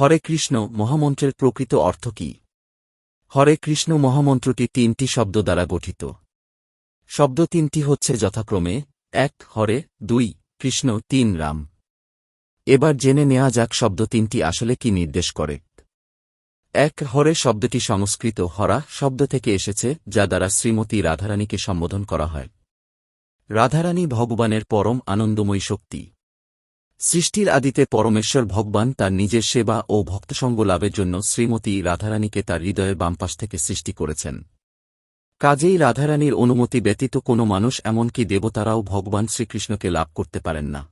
হরে কৃষ্ণ, মহামন্ত্রের প্রকৃত অর্থ কি? হরে কৃষ্ণ, মহামন্ত্রটি তিনটি শব্দ দ্বারা গঠিত। শব্দ তিনটি হচ্ছে যথাক্রমে, এক, হরে, দুই, কৃষ্ণ, তিন, রাম। এবার জেনে নেওয়া যাক শব্দ তিনটি আসলে কি নির্দেশ করে। এক, হরে শব্দটি সংস্কৃত হরা শব্দ থেকে এসেছে, যা দ্বারা শ্রীমতী রাধারানীকে সম্বোধন করা হয়। রাধারানী ভগবানের পরম আনন্দময়ী শক্তি। সৃষ্টির আদিতে পরমেশ্বর ভগবান তার নিজের সেবা ও ভক্তসঙ্গ লাভের জন্য শ্রীমতী রাধারানীকে তার হৃদয়ের বামপাশ থেকে সৃষ্টি করেছেন। কাজেই রাধারানীর অনুমতি ব্যতীত কোনো মানুষ এমনকি দেবতারাও ভগবান শ্রীকৃষ্ণকে লাভ করতে পারেন না।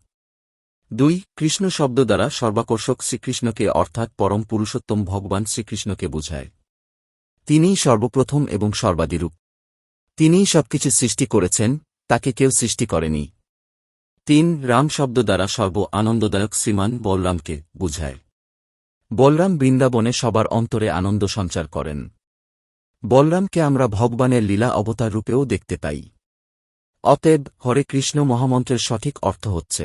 দুই, কৃষ্ণ শব্দ দ্বারা সর্বাকর্ষক শ্রীকৃষ্ণকে অর্থাৎ পরম পুরুষোত্তম ভগবান শ্রীকৃষ্ণকে বোঝায়। তিনিই সর্বপ্রথম এবং সর্বাদিরূপ তিনিই সবকিছু সৃষ্টি করেছেন, তাকে কেউ সৃষ্টি করেনি। তিন রাম শব্দ দ্বারা সর্ব আনন্দদায়ক শ্রীমান বলরামকে বুঝায়। বলরাম বৃন্দাবনে সবার অন্তরে আনন্দ সঞ্চার করেন। বলরামকে আমরা ভগবানের লীলা অবতার রূপেও দেখতে পাই। অতএব হরে কৃষ্ণ মহামন্ত্রের সঠিক অর্থ হচ্ছে,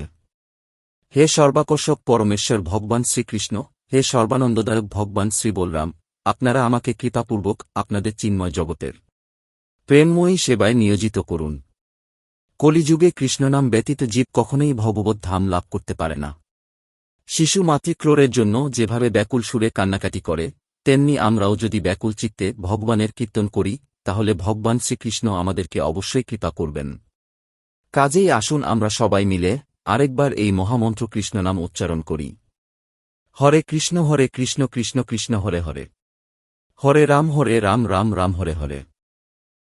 হে সর্বাকর্ষক পরমেশ্বর ভগবান শ্রীকৃষ্ণ, হে সর্বানন্দদায়ক ভগবান শ্রী বলরাম, আপনারা আমাকে কৃপাপূর্বক আপনাদের চিন্ময় জগতের প্রেমময়ী সেবায় নিয়োজিত করুন। কলিযুগে কৃষ্ণনাম ব্যতীত জীব কখনোই ভগবত ধাম লাভ করতে পারে না। শিশু মাতৃক্রোরের জন্য যেভাবে ব্যাকুল সুরে কান্নাকাটি করে, তেমনি আমরাও যদি ব্যাকুল চিত্তে ভগবানের কীর্তন করি, তাহলে ভগবান শ্রীকৃষ্ণ আমাদেরকে অবশ্যই কৃপা করবেন। কাজেই আসুন আমরা সবাই মিলে আরেকবার এই মহামন্ত্র কৃষ্ণনাম উচ্চারণ করি। হরে কৃষ্ণ হরে কৃষ্ণ কৃষ্ণ কৃষ্ণ, হরে হরে। হরে রাম হরে রাম রাম রাম, হরে হরে।